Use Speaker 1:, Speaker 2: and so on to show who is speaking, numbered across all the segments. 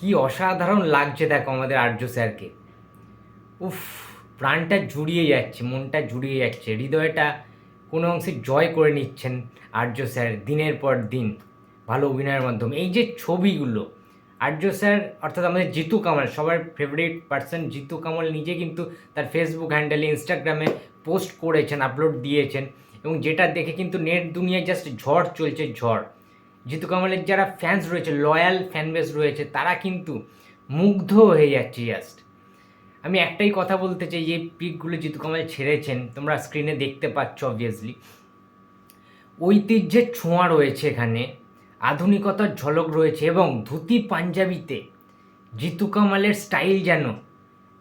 Speaker 1: কি অসাধারণ লাগছে দেখো আমাদের আর্য স্যারকে। উফ, প্রাণটা জুড়িয়ে যাচ্ছে, মনটা জুড়িয়ে যাচ্ছে, হৃদয়টা কোনো অংশে জয় করে নিচ্ছেন আর্য স্যার দিনের পর দিন ভালো অভিনয়ের মাধ্যমে। এই যে ছবিগুলো, আর্য স্যার অর্থাৎ আমাদের জিতু কামাল, সবার ফেভারিট পার্সন জিতু কামাল নিজে কিন্তু তার ফেসবুক হ্যান্ডেলে ইনস্টাগ্রামে পোস্ট করেছেন আপলোড দিয়েছেন এবং যেটা দেখে কিন্তু নেট দুনিয়ায় জাস্ট ঝড় চলছে, ঝড়। জিতু কামালের যারা ফ্যান্স রয়েছে লয়াল ফ্যান বেস রয়েছে, তারা কিন্তু মুগ্ধ হয়ে যাচ্ছে জাস্ট আমি একটাই কথা বলতে চাই, যে পিকগুলো জিতু কামাল ছেড়েছেন, তোমরা স্ক্রিনে দেখতে পাচ্ছ অবভিয়াসলি ঐতিহ্যের ছোঁয়া রয়েছে এখানে, আধুনিকতার ঝলক রয়েছে এবং ধুতি পাঞ্জাবিতে জিতু কামালের স্টাইল যেন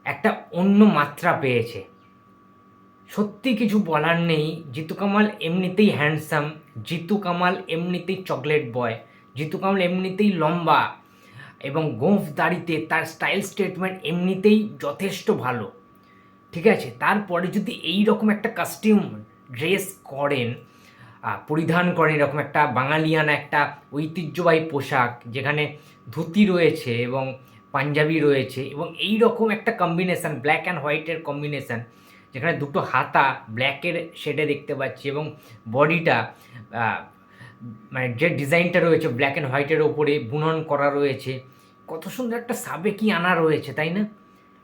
Speaker 1: একটা অন্য মাত্রা পেয়েছে। সত্যি কিছু বলার নেই। জিতু কামাল এমনিতেই হ্যান্ডসাম জিতু কামাল এমনিতেই চকলেট বয় জিতু কামাল এমনিতেই লম্বা এবং গোঁফ দাড়িতে তার স্টাইল স্টেটমেন্ট এমনিতেই যথেষ্ট ভালো। ঠিক আছে? তারপরে যদি এই রকম একটা কাস্টিউম ড্রেস করেন পরিধান করেন, এরকম একটা বাঙালিয়ানা একটা ঐতিহ্যবাহী পোশাক যেখানে ধুতি রয়েছে এবং পাঞ্জাবি রয়েছে এবং এই রকম একটা কম্বিনেশান ব্ল্যাক অ্যান্ড হোয়াইটের কম্বিনেশান যেখানে দুটো হাতা ব্ল্যাকের শেডে দেখতে পাচ্ছি এবং বডিটা মানে যে ডিজাইনটা রয়েছে ব্ল্যাক অ্যান্ড হোয়াইটের ওপরে বুনন করা রয়েছে। কত সুন্দর একটা সাবেকি আনা রয়েছে, তাই না?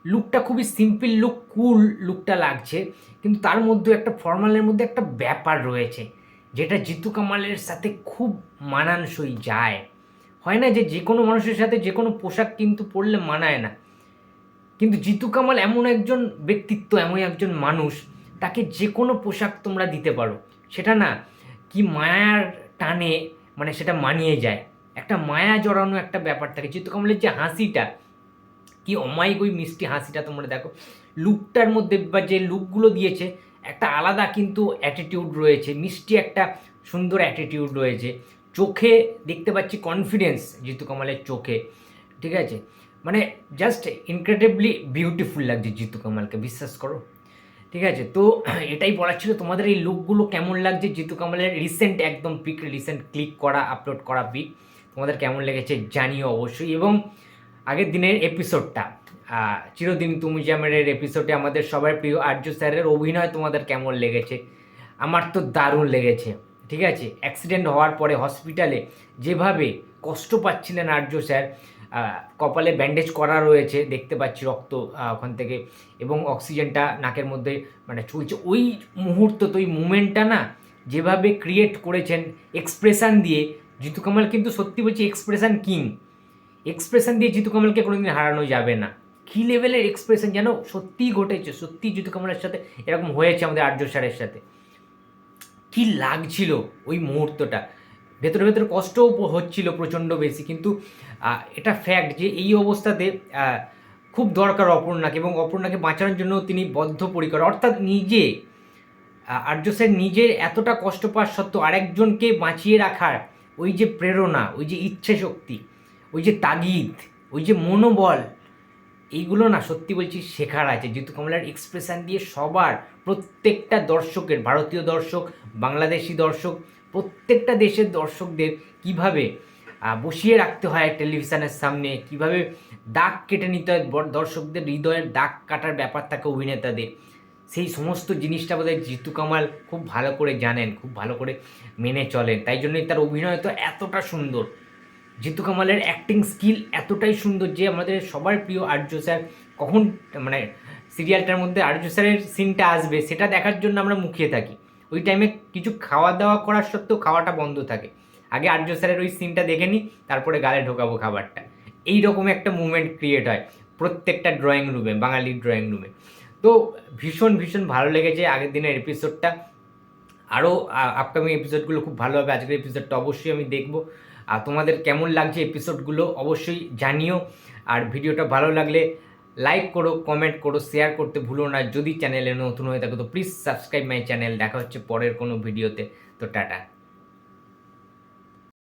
Speaker 1: লুকটা খুবই সিম্পল লুক কুল লুকটা লাগছে। কিন্তু তার মধ্যে একটা ফর্মালের মধ্যে একটা ব্যাপার রয়েছে, যেটা জিতু কামালের সাথে খুব মানানসই যায়। হয় না যে যে কোনো মানুষের সাথে যে কোনো পোশাক কিন্তু পরলে মানায় না। কিন্তু জিতু কামাল এমন একজন ব্যক্তিত্ব এমন একজন মানুষ, তাকে যে কোনো পোশাক তোমরা দিতে পারো। সেটা না, কি মায়ার টানে মানে সেটা মানিয়ে যায়। একটা মায়া জড়ানো একটা ব্যাপার থাকে। জিতু কামালের যে হাসিটা, কি অমায়িক ওই মিষ্টি হাসিটা তোমরা দেখো, লুকটার মধ্যে বা যে লুকগুলো দিয়েছে, একটা আলাদা কিন্তু অ্যাটিটিউড রয়েছে, মিষ্টি একটা সুন্দর অ্যাটিটিউড রয়েছে। চোখে দেখতে পাচ্ছি কনফিডেন্স জিতু কামালের চোখে, ঠিক আছে? মানে জাস্ট ইনক্রেডিবলি বিউটিফুল লাগছে জিতু কামালকে, বিশ্বাস করো। ঠিক আছে? তো এটাই বলার ছিল। তোমাদের এই লুকগুলো কেমন লাগছে জিতু কামালের? রিসেন্ট একদম পিক রিসেন্ট ক্লিক করা আপলোড করা পিক তোমাদের কেমন লেগেছে জানিও অবশ্যই। এবং আগের দিনের এপিসোডটা চিরদিন তুমি জামের এপিসোডে আমাদের সবার প্রিয় আর্য স্যারের অভিনয় তোমাদের কেমন লেগেছে? আমার তো দারুণ লেগেছে। ঠিক আছে? অ্যাক্সিডেন্ট হওয়ার পরে হসপিটালে যেভাবে কষ্ট পাচ্ছিলেন আর্য স্যার কপালে ব্যান্ডেজ করা রয়েছে, দেখতে পাচ্ছি রক্ত ওখান থেকে। এবং অক্সিজেনটা নাকের মধ্যে মানে চলছে। ওই মুহূর্ত, তো ওই মুমেন্টটা না, যেভাবে ক্রিয়েট করেছেন এক্সপ্রেশন দিয়ে, জিতু কামাল কিন্তু সত্যি বলছি এক্সপ্রেশন কিং এক্সপ্রেশন দিয়ে জিতু কামালকে কোনোদিন হারানো যাবে না। কী লেভেলের এক্সপ্রেশন যেন সত্যিই ঘটেছে সত্যি জিতু কামালের সাথে এরকম হয়েছে আমাদের আর্য স্যারের সাথে। কি লাগছিল ওই মুহূর্তটা? ভেতরে ভেতরে কষ্টও হচ্ছিল প্রচণ্ড বেশি। কিন্তু এটা ফ্যাক্ট যে এই অবস্থাতে খুব দরকার অপর্ণাকে এবং অপর্ণাকে বাঁচানোর জন্য তিনি বদ্ধপরিকর। অর্থাৎ নিজে আর্য স্যার নিজের এতটা কষ্ট পাওয়ার সত্ত্বেও আরেকজনকে বাঁচিয়ে রাখার ওই যে প্রেরণা, ওই যে ইচ্ছে শক্তি, ওই যে তাগিদ, ওই যে মনোবল, এইগুলো না সত্যি বলছি শেখার আছে। জিতু কমলার এক্সপ্রেশন দিয়ে সবার প্রত্যেকটা দর্শকের, ভারতীয় দর্শক, বাংলাদেশি দর্শক প্রত্যেকটা দেশের দর্শকদের কীভাবে বসিয়ে রাখতে হয় টেলিভিশনের সামনে, কীভাবে দাগ কেটে নিতে হয় দর্শকদের হৃদয়ের দাগ কাটার ব্যাপার থাকে অভিনেতাদের। সেই সমস্ত জিনিসটা বোধহয় জিতু কামাল খুব ভালো করে জানেন, খুব ভালো করে মেনে চলেন। তাই জন্যই তার অভিনয় তো এতটা সুন্দর। জিতু কামালের অ্যাক্টিং স্কিল এতটাই সুন্দর যে আমাদের সবার প্রিয় আর্য স্যার কখন মানে সিরিয়ালটার মধ্যে আর্য স্যারের সিনটা আসবে, সেটা দেখার জন্য আমরা মুখিয়ে থাকি। ওই টাইমে কিছু খাওয়া দাওয়া করার সত্ত্বেও খাওয়াটা বন্ধ থাকে। আগে আর্য স্যারের ওই সিনটা দেখে নিই তারপরে গালে ঢোকাবো খাবারটা। এই রকম একটা মুভমেন্ট ক্রিয়েট হয় প্রত্যেকটা ড্রয়িং রুমে বাঙালি ড্রয়িং রুমে তো ভীষণ ভীষণ ভালো লেগেছে আগের দিনের এপিসোডটা আরও আপকামিং এপিসোডগুলো খুব ভালো হবে, আজকের এপিসোডটা অবশ্যই আমি দেখব। আর তোমাদের কেমন লাগছে এপিসোডগুলো অবশ্যই জানিও। আর ভিডিওটা ভালো লাগলে লাইক করো কমেন্ট করো শেয়ার করতে ভুলো না। যদি চ্যানেলে নতুন হয়ে থাকো, তো প্লিজ সাবস্ক্রাইব মাই চ্যানেল দেখা হচ্ছে পরের কোনো ভিডিওতে তো টাটা।